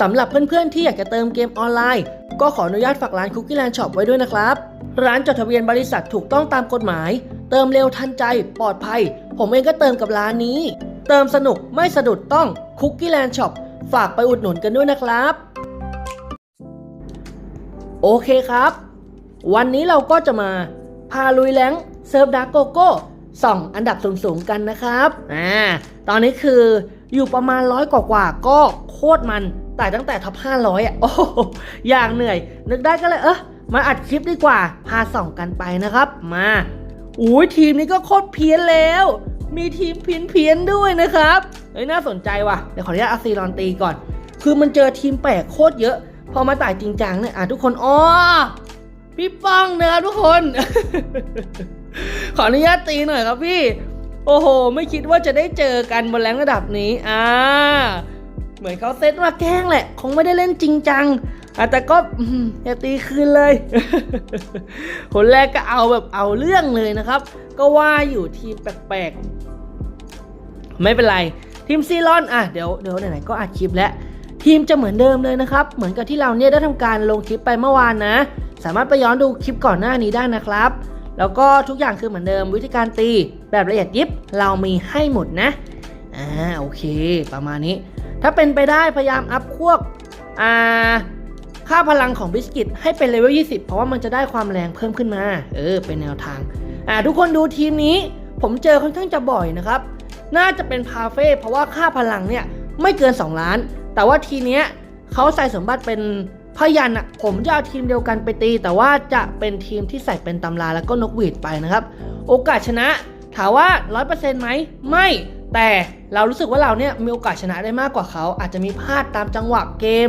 สำหรับเพื่อนๆที่อยากจะเติมเกมออนไลน์ ก็ขออนุญาตฝากร้าน Cookie Land Shop ไว้ด้วยนะครับ ร้านจดทะเบียนบริษัทถูกต้องตามกฎหมาย เติมเร็วทันใจ ปลอดภัย ผมเองก็เติมกับร้านนี้ เติมสนุกไม่สะดุดต้อง Cookie Land Shop ฝากไปอุดหนุนกันด้วยนะครับ โอเคครับ วันนี้เราก็จะมาพาลุยแรงเซิร์ฟดาร์กโกโก้ส่องอันดับสูงๆกันนะครับอ่าตอนนี้คืออยู่ประมาณร้อยกว่าๆก็โคตรมัน แต่ตั้งแต่ท็อป500อะ โอ้อย่างเหนื่อย นึกได้ก็เลยเออมาอัดคลิปดีกว่า พาส่องกันไปนะครับ มาอุ้ยทีมนี้ก็โคตรเพี้ยนแล้ว มีทีมเพี้ยนเพียนด้วยนะครับเฮ้ยน่าสนใจว่ะ เดี๋ยวขออนุญาตอาซีรอนตีก่อน คือมันเจอทีมแปลกโคตรเยอะ พอมาต่ายจริงจังเนี่ยอะทุกคนอ๋อพี่ป้องนะครับทุกคน ขออนุญาตตีหน่อยครับพี่ โอ้โห ไม่คิดว่าจะได้เจอกันบนแรงระดับนี้ อ่า เหมือนเขาเซตมาแกล้งแหละ คงไม่ได้เล่นจริงจังแต่ก็อย่าตีคืนเลย คนแรกก็เอาแบบเอาเรื่องเลยนะครับ ก็ว่าอยู่ทีมแปลกๆ ไม่เป็นไร ทีมซีรอนอะเดี๋ยวเดี๋ยวไหนๆก็อัดคลิปแล้ว ทีมจะเหมือนเดิมเลยนะครับ เหมือนกับที่เราเนี่ยได้ทำการลงคลิปไปเมื่อวานนะ สามารถไปย้อนดูคลิปก่อนหน้านี้ได้นะครับ แล้วก็ทุกอย่างคือเหมือนเดิมวิธีการตีแบบละเอียดยิบเรามีให้หมดนะอ่าโอเค ประมาณนี้ ถ้าเป็นไปได้พยายามอัพพวกอ่าค่าพลังของบิสกิตให้เป็นเลเวล 20 เพราะว่ามันจะได้ความแรงเพิ่มขึ้นมา เออ เป็นแนวทาง อ่า ทุกคนดูทีมนี้ ผมเจอค่อนข้างจะบ่อยนะครับ น่าจะเป็นพาเฟ่ เพราะว่าค่าพลังเนี่ยไม่เกิน 2 ล้าน แต่ว่าทีเนี้ยเขาใส่สมบัติเป็นพยันอะผมจะเอาทีมเดียวกันไปตี แต่ว่าจะเป็นทีมที่ใส่เป็นตำราแล้วก็นกหวีดไปนะครับ โอกาสชนะ ถามว่า 100%ไหม ไม่ แต่เรารู้สึกว่าเราเนี่ยมีโอกาสชนะได้มากกว่าเขา อาจจะมีพลาดตามจังหวะเกม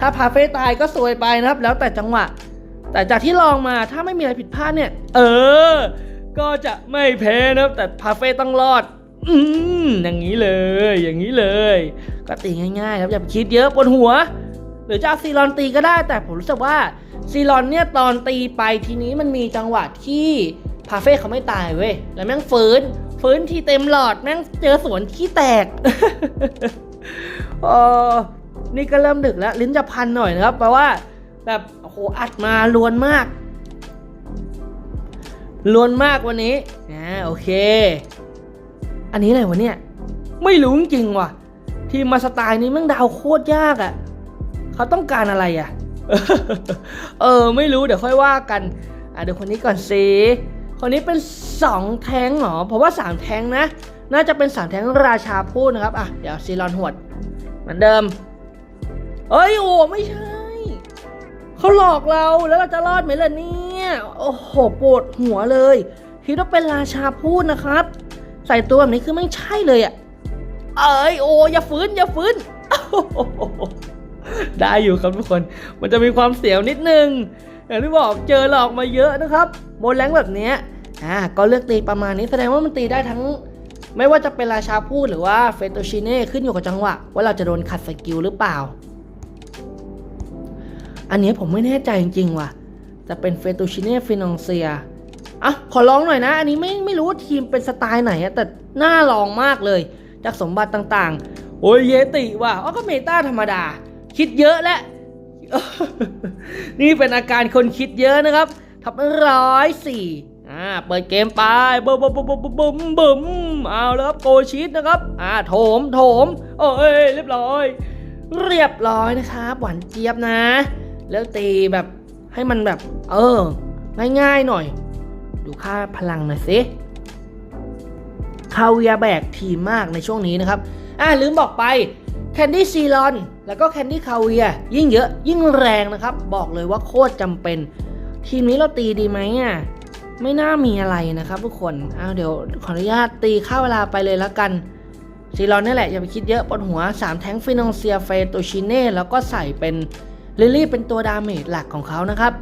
ถ้าพาเฟ่ตายก็สวยไปนะครับ แล้วแต่จังหวะ แต่จากที่ลองมาถ้าไม่มีอะไรผิดพลาดเนี่ย เออ ก็จะไม่แพ้นะครับ แต่พาเฟ่ต้องรอด อืมอย่างนี้เลย อย่างนี้เลย ก็ตีง่ายๆครับอย่าไปคิดเยอะบนหัว หรือจะเอาซีรอนตีก็ได้ แต่ผมรู้สึกว่าซีรอนเนี่ยตอนตีไปทีนี้มันมีจังหวะที่พาเฟ่เขาไม่ตายเว้ยแล้วแม่งฟื้น ฟื้นทีเต็มหลอดแม่งเจอสวนขี้แตกเออนี่ก็เริ่มดึกแล้ว ลิ้นจะพันหน่อยนะครับแปลว่า แบบโอ้โหอัดมาลวนมากลวนมากวันนี้อ่าโอเค อันนี้อะไรวะเนี่ย ไม่รู้จริงว่ะ ทีมมาสไตล์นี้แม่งดาวโคตรยากอะ่ะเขาต้องการอะไรอะ่ะ เออ ไม่รู้เดี๋ยวค่อยว่ากัน อะเดี๋ยวคนนี้ก่อนสิ คนนี้เป็นสองแทงเหรอผมว่าสามแทงนะ น่าจะเป็นสามแทงราชาพูดนะครับ อะ เดี๋ยวซีรอนหวด เหมือนเดิม เอ้ย โอ้ ไม่ใช่ เขาหลอกเราแล้วเราจะรอดไหมล่ะเนี่ย โอ้โห ปวดหัวเลย คิดว่าเป็นราชาพูดนะครับ ใส่ตัวแบบนี้คือไม่ใช่เลยอะ่ะ เอ้ย โอ้ อย่าฟื้น อย่าฟื้น ได้อยู่ครับทุกคน มันจะมีความเสียวนิดนึงอย่างที่บอกเจอหลอกมาเยอะนะครับโมแรงแบบเนี้ย อ่าก็เลือกตีประมาณนี้แสดงว่ามันตีได้ทั้ง ไม่ว่าจะเป็นราชาพูดหรือว่าเฟโตชิเน่ขึ้นอยู่กับจังหวะ ว่าเราจะโดนขัดสกิลหรือเปล่า อันนี้ผมไม่แน่ใจจริงๆว่ะจะเป็นเฟโตชิเน่ฟินองเซียอะขอลองหน่อยนะ อันนี้ไม่ไม่รู้ว่าทีมเป็นสไตล์ไหนอะแต่น่าลองมากเลย จากสมบัติต่างๆ โอ้ยเยติว่ะอ๋อก็เมตาธรรมดา คิดเยอะแล้วนี่เป็นอาการคนคิดเยอะนะครับทับร้อยสี่ อ่าเปิดเกมไปบึ้มบึ้มบึ้มบึ้มบึ้มบึ้มเอาแล้วครับโกชีตนะครับ อ่าโถมโถมโอ้ยเรียบร้อย เรียบร้อยนะครับหวานเจี๊ยบนะ แล้วตีแบบให้มันแบบ เออ ง่ายๆหน่อย ดูค่าพลังหน่อยสิคาเวียแบกทีมมากในช่วงนี้นะครับ อ่าลืมบอกไปแคนดี้ซีรอนแล้วก็แคนดี้คาเวียยิ่งเยอะยิ่งแรงนะครับ บอกเลยว่าโคตรจำเป็น ทีมนี้เราตีดีไหมอะ ไม่น่ามีอะไรนะครับทุกคนอ้าวเดี๋ยวขออนุญาตตีค่าเวลาไปเลยแล้วกันซีรอนนี่แหละอย่าไปคิดเยอะบนหัว 3 แท้งฟินองเซียเฟโตชิเน่แล้วก็ใส่เป็นลิลี่เป็นตัวดาเมจหลักของเขานะครับ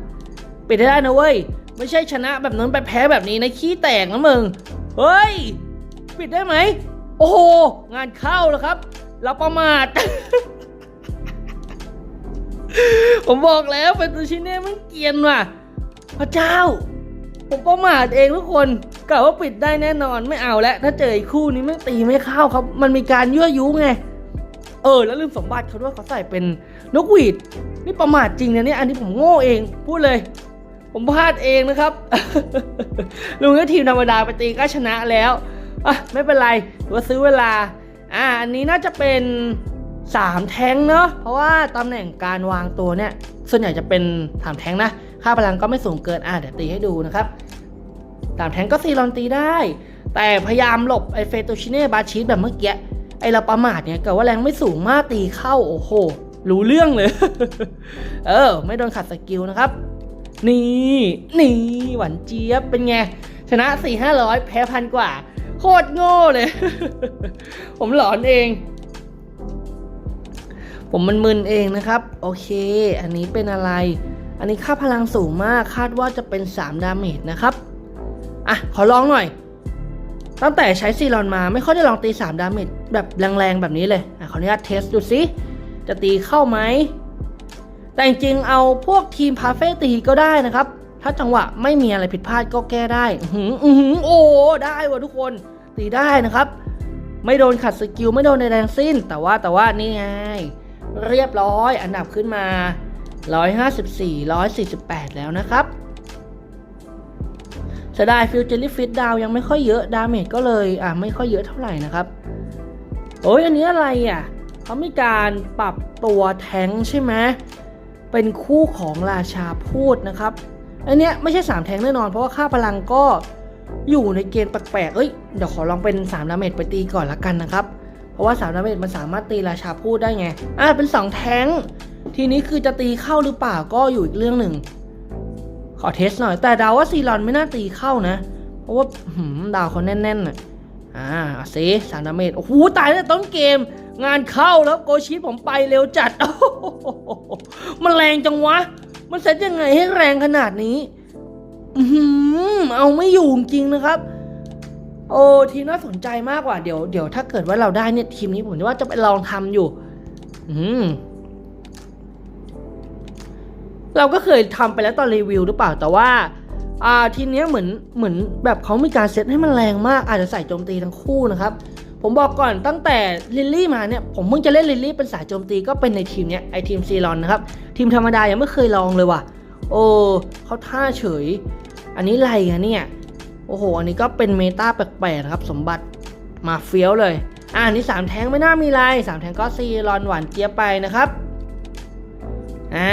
ปิดได้นะเว้ย ไม่ใช่ชนะแบบนั้นไปแพ้แบบนี้นะขี้แตกนะมึง เฮ้ย ปิดได้ไหม โอ้โห งานเข้าแล้วครับ เราประมาท ผมบอกแล้วเป็นตัวชิเน่มันเกียนว่ะ พระเจ้า ผมประมาทเองทุกคนกะว่าปิดได้แน่นอนไม่เอาแล้วถ้าเจอไอ้คู่นี้ไม่ตีไม่เข้าครับ มันมีการยั่วยุไง เออ แล้วลืมสมบัติเขาด้วยเขาใส่เป็นนกหวีดนี่ประมาทจริงนะเนี่ยอันนี้ผมโง่เองพูดเลย ผมพลาดเองนะครับลุงก็ทีมธรรมดาไปตีก็ชนะแล้วอะไม่เป็นไรถือว่าซื้อเวลา อ่าอันนี้น่าจะเป็นสามแท้งเนาะเพราะว่าตำแหน่งการวางตัวเนี่ยส่วนใหญ่จะเป็นสามแท้งนะ ค่าพลังก็ไม่สูงเกินอ่าเดี๋ยวตีให้ดูนะครับสามแทงก็ซีรอนตีได้ แต่พยายามหลบไอเฟโตชิเน่บาชีสแบบเมื่อกี้ไอเราประมาทเนี่ยกับว่าแรงไม่สูงมากตีเข้าโอ้โหรู้เรื่องเลย เออ ไม่โดนขัดสกิลนะครับ นี่ นี่หวานเจี๊ยบเป็นไง ชนะ 4 5 0 0 แพ้พันกว่า โคตรโง่เลย ผมหลอนเอง ผมมันมึนเองนะครับ โอเค อันนี้เป็นอะไร อันนี้ค่าพลังสูงมากคาดว่าจะเป็น 3 ดาเมจนะครับ อะ ขอลองหน่อย ตั้งแต่ใช้ซีรอนมาไม่ค่อยได้ลองตี 3 ดาเมจแบบแรงๆ แบบนี้เลย อะ ขออนุญาตเทสดูสิจะตีเข้าไหม แต่จริงๆเอาพวกทีมพาเฟ่ตีก็ได้นะครับ ถ้าจังหวะไม่มีอะไรผิดพลาดก็แก้ได้หืออื้อหือโอ้ได้ว่ะทุกคนตีได้นะครับ ไม่โดนขัดสกิลไม่โดนในแรงสิ้น แต่ว่าแต่ว่านี่ไง เรียบร้อยอันดับขึ้นมา 154 148 แล้วนะครับเสียดายฟิวเจอรี่ฟิตดาวยังไม่ค่อยเยอะดาเมจก็เลยอะไม่ค่อยเยอะเท่าไหร่นะครับ โอ้ยอันนี้อะไรอะเขามีการปรับตัวแท้งใช่ไหมเป็นคู่ของราชาพูดนะครับอันเนี้ยไม่ใช่ 3 แท้งแน่นอนเพราะว่าค่าพลังก็อยู่ในเกณฑ์แปลกๆเอ้ยเดี๋ยวขอลองเป็น3ดาเมจไปตีก่อนละกันนะครับ เพราะว่า3ดาเมจมันสามารถตีราชาพูดได้ไงอะเป็น 2 แท้ง ทีนี้คือจะตีเข้าหรือเปล่าก็อยู่อีกเรื่องหนึ่ง ขอเทสหน่อย แต่ดาวว่าซีรอนไม่น่าตีเข้านะ เพราะว่าหืมดาวเขาแน่นๆน่ะอ่าเอาสิสามดาเมจโอ้โหตายแล้วต้นเกม งานเข้าแล้วโกชิผมไปเร็วจัดโอ้โหมันแรงจังวะ มันเซตยังไงให้แรงขนาดนี้อือหือเอาไม่อยู่จริงนะครับ โอ้ทีมน่าสนใจมากกว่าเดี๋ยวเดี๋ยวถ้าเกิดว่าเราได้เนี่ยทีมนี้ผมว่าจะไปลองทำอยู่ อืม เราก็เคยทำไปแล้วตอนรีวิวหรือเปล่าแต่ว่าอ่าทีเนี้ยเหมือนเหมือนแบบเขามีการเซตให้มันแรงมากอาจจะใส่โจมตีทั้งคู่นะครับผมบอกก่อนตั้งแต่ลิลลี่มาเนี่ยผมเพิ่งจะเล่นลิลลี่เป็นสายโจมตีก็เป็นในทีมเนี้ยไอทีมซีรอนนะครับทีมธรรมดายังไม่เคยลองเลยว่ะ โอ้เขาท่าเฉย อันนี้ไรอะเนี่ยโอ้โห อันนี้ก็เป็นเมตาแปลกๆนะครับสมบัติมาเฟี้ยวเลย อ่าอันนี้สามแทงไม่น่ามีไรสามแทงก็ซีรอนหวานเจี๊ยบไปนะครับอ่า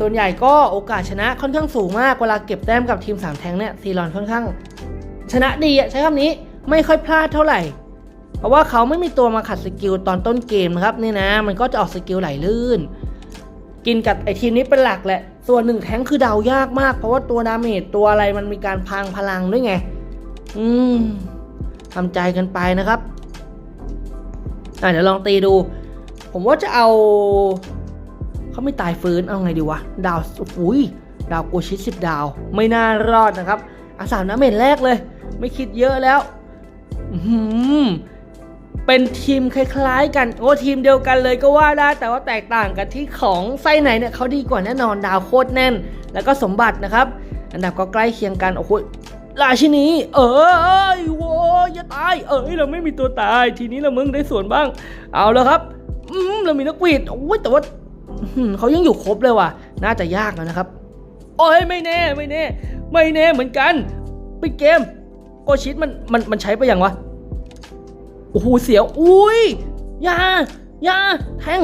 ส่วนใหญ่ก็โอกาสชนะค่อนข้างสูงมากเวลาเก็บแต้มกับทีมสามแทงเนี่ยซีรอนค่อนข้าง ชนะดีอะใช้คำนี้ไม่ค่อยพลาดเท่าไหร่ เพราะว่าเขาไม่มีตัวมาขัดสกิลตอนต้นเกมนะครับนี่นะ มันก็จะออกสกิลไหลลื่น กินกับไอทีมนี้เป็นหลักแหละ ส่วนหนึ่งแทงคือเดายากมาก เพราะว่าตัวดาเมจตัวอะไรมันมีการพังพลังด้วยไง อืมทำใจกันไปนะครับอะเดี๋ยวลองตีดู ผมว่าจะเอา เขาไม่ตายฟื้นเอาไงดีวะ ดาวอุ้ยดาวโกชิสิบดาว ไม่น่ารอดนะครับอาสามน้ำเม็ดแรกเลย ไม่คิดเยอะแล้วอื้อหือเป็นทีมคล้ายๆ กันโอ้ทีมเดียวกันเลยก็ว่าได้ แต่ว่าแตกต่างกันที่ของไส้ไหนเนี่ยเขาดีกว่าแน่นอนดาวโคตรแน่น แล้วก็สมบัตินะครับ อันดับก็ใกล้เคียงกันโอ้โหราชินีเอ้ยโว้ยอย่าตาย เอ้ยเราไม่มีตัวตาย ทีนี้เรามึงได้ส่วนบ้าง เอาแล้วครับ อืมเรามีนักวีดโอ้ยแต่ว่า เขายังอยู่ครบเลยว่ะ น่าจะยากนะครับ โอ้ยไม่แน่ไม่แน่ ไม่แน่เหมือนกันปิดเกมโอชิตมันมันมันใช้ไปยังวะโอ้โหเสียวอุ้ยอยาอยาแทง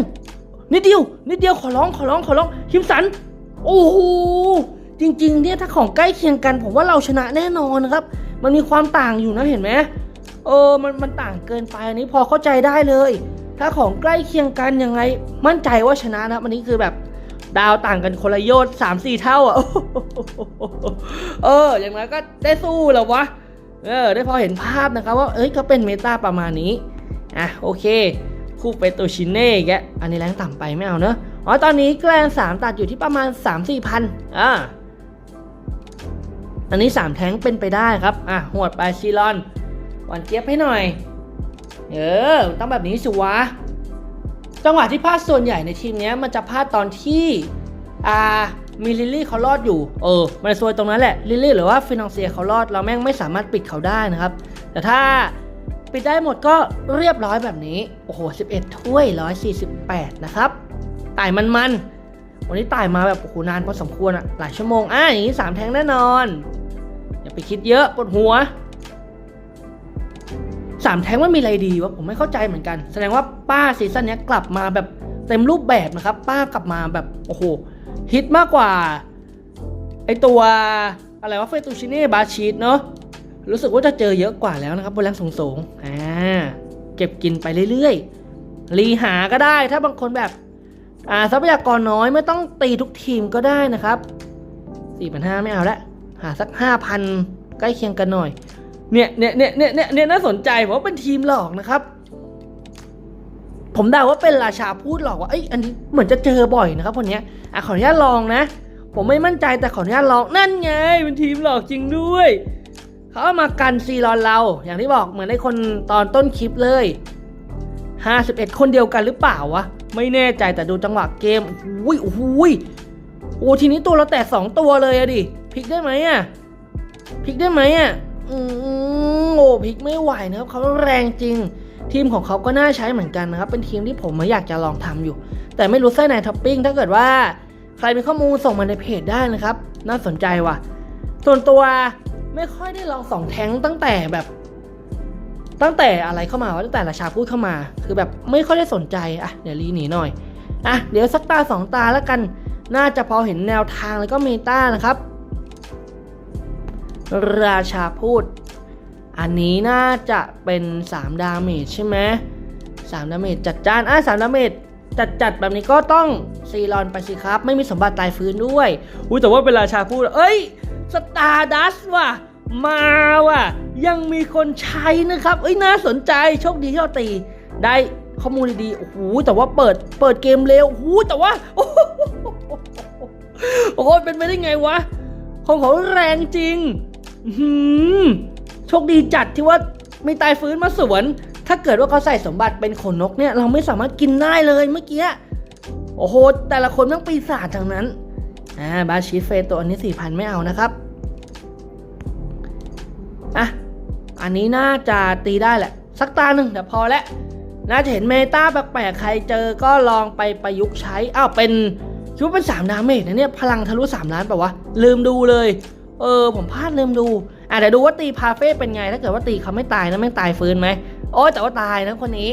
นิดเดียวนิดเดียวขอร้องขอร้องขอร้องคิมสัน โอ้โหจริง ๆ เนี่ยถ้าของใกล้เคียงกันผมว่าเราชนะแน่นอนนะครับ มันมีความต่างอยู่นะเห็นไหมเออมันมันต่างเกินไปอันนี้พอเข้าใจได้เลย ถ้าของใกล้เคียงกันยังไง มั่นใจว่าชนะนะอันนี้คือแบบดาวต่างกันคนละโยชน์สามสี่เท่าอะเออ อย่างไรก็ได้สู้แล้ววะ เออ ได้พอเห็นภาพนะครับว่า เอ้ยก็เป็นเมตาประมาณนี้ อะ โอเค คู่เปโตชินเน่แกอันนี้แรงต่ำไปไม่เอาเนอะอ๋อ ตอนนี้แกลนสามตัดอยู่ที่ประมาณ3 4พันอ่าอันนี้3แท้งเป็นไปได้ครับ อะหวดไปซีรอน หวานเจี๊ยบให้หน่อย เออต้องแบบนี้สิวะ จังหวะที่พลาดส่วนใหญ่ในทีมนี้มันจะพลาดตอนที่อ่ามีลิลลี่เขารอดอยู่ เออ มันซวยตรงนั้นแหละ ลิลลี่หรือว่าฟินองเซียเขารอด เราแม่งไม่สามารถปิดเขาได้นะครับ แต่ถ้าปิดได้หมดก็เรียบร้อยแบบนี้ โอ้โห 11 ถ้วย 148 นะครับต่ายมันๆวันนี้ต่ายมาแบบโอ้โหนานพอสมควรอะหลายชั่วโมง อะอย่างนี้สามแทงแน่นอน อย่าไปคิดเยอะปวดหัว สามแท้งมันมีอะไรดีวะผมไม่เข้าใจเหมือนกัน แสดงว่าป้าซีซั่นนี้กลับมาแบบเต็มรูปแบบนะครับ ป้ากลับมาแบบโอ้โหฮิตมากกว่าไอตัวอะไรวะเฟตูชิเน่บาชีสเนาะรู้สึกว่าจะเจอเยอะกว่าแล้วนะครับบนแรงสูงๆอ่าเก็บกินไปเรื่อยๆรีหาก็ได้ถ้าบางคนแบบอ่าทรัพยากรน้อยไม่ต้องตีทุกทีมก็ได้นะครับ4 5 0 0ไม่เอาละหาสัก 5,000 ใกล้เคียงกันหน่อย เนี่ยเนี่ยเนี่ยเนี่ยเนี่ยน่าสนใจเพราะว่าเป็นทีมหลอกนะครับ ผมเดาว่าเป็นราชาพูดหลอกว่าเอ้ยอันนี้เหมือนจะเจอบ่อยนะครับคนนี้อะขออนุญาตลองนะ ผมไม่มั่นใจแต่ขออนุญาตลองนั่นไงเป็นทีมหลอกจริงด้วยเขาเอามากันซีรอนเรา อย่างที่บอกเหมือนในคนตอนต้นคลิปเลย 51 คนเดียวกันหรือเปล่าวะไม่แน่ใจแต่ดูจังหวะเกมอุ้ยโอ้โหยโอ้ทีนี้ตัวเราแตกสองตัวเลยอะดิพลิกได้ไหมอะพลิกได้ไหมอะ อืมโอ้พลิกไม่ไหวนะครับเขาแรงจริง ทีมของเขาก็น่าใช้เหมือนกันนะครับ เป็นทีมที่ผมมาอยากจะลองทำอยู่ แต่ไม่รู้ไส้ในท็อปปิ้งถ้าเกิดว่า ใครมีข้อมูลส่งมาในเพจได้นะครับ น่าสนใจว่ะ ส่วนตัวไม่ค่อยได้ลองสองแท้งตั้งแต่แบบ ตั้งแต่อะไรเข้ามาวะตั้งแต่ราชาพูดเข้ามา คือแบบไม่ค่อยได้สนใจอะเดี๋ยวรีหนีหน่อยอะเดี๋ยวสักตาสองตาแล้วกัน น่าจะพอเห็นแนวทางแล้วก็เมตานะครับ ราชาพูด อันนี้น่าจะเป็น3ดาเมจใช่ไหมสามดาเมจจัดจานอะสามดาเมจจัดจัดแบบนี้ก็ต้องซีรอนไปสิครับ ไม่มีสมบัติตายฟื้นด้วย อุ้ยแต่ว่าเป็นราชาพูด เอ้ยสตาร์ดัสว่ะ มาว่ะ ยังมีคนใช้นะครับ เอ้ยน่าสนใจโชคดีที่เราตีได้ข้อมูลดีๆ โอ้โห แต่ว่าเปิดเปิดเกมเร็ว โอ้โห แต่ว่า โอ้โหเป็นไปได้ไงวะ ของเขาแรงจริง โชคดีจัดที่ว่าไม่ตายฟื้นมาสวน ถ้าเกิดว่าเขาใส่สมบัติเป็นขนนกเนี่ย เราไม่สามารถกินได้เลยเมื่อกี้ โอ้โห แต่ละคนต้องปีศาจทางนั้น อ่า บาชิเฟตัวอันนี้สี่พันไม่เอานะครับ อะ อันนี้น่าจะตีได้แหละ สักตาหนึ่งแต่พอแล้วน่าจะเห็นเมตาแปลกๆใครเจอก็ลองไปประยุกต์ใช้ อ้าว เป็นคิดว่าเป็น3ดาเมจนะเนี่ย พลังทะลุ3ล้านแปลวะ ลืมดูเลย เออ ผมพลาดลืมดูอะเดี๋ยวดูว่าตีพาเฟ่เป็นไง ถ้าเกิดว่าตีเขาไม่ตายนะแม่งตายฟื้นไหมโอ้ยแต่ว่าตายนะคนนี้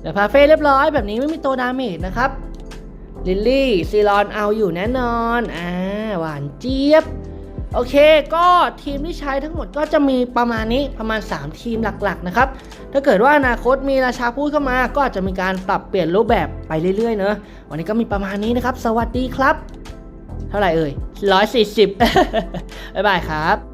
เดี๋ยวพาเฟ่เรียบร้อยแบบนี้ไม่มีตัวดาเมจนะครับลิลลี่ซีรอนเอาอยู่แน่นอนอ่าหวานเจี๊ยบโอเค ก็ทีมที่ใช้ทั้งหมดก็จะมีประมาณนี้ประมาณ 3 ทีมหลักๆนะครับ ถ้าเกิดว่าอนาคตมีราชาพูดเข้ามา ก็อาจจะมีการปรับเปลี่ยนรูปแบบไปเรื่อยๆเนอะวันนี้ก็มีประมาณนี้นะครับ สวัสดีครับ เท่าไหร่เอ่ย140 บ๊ายบายครับ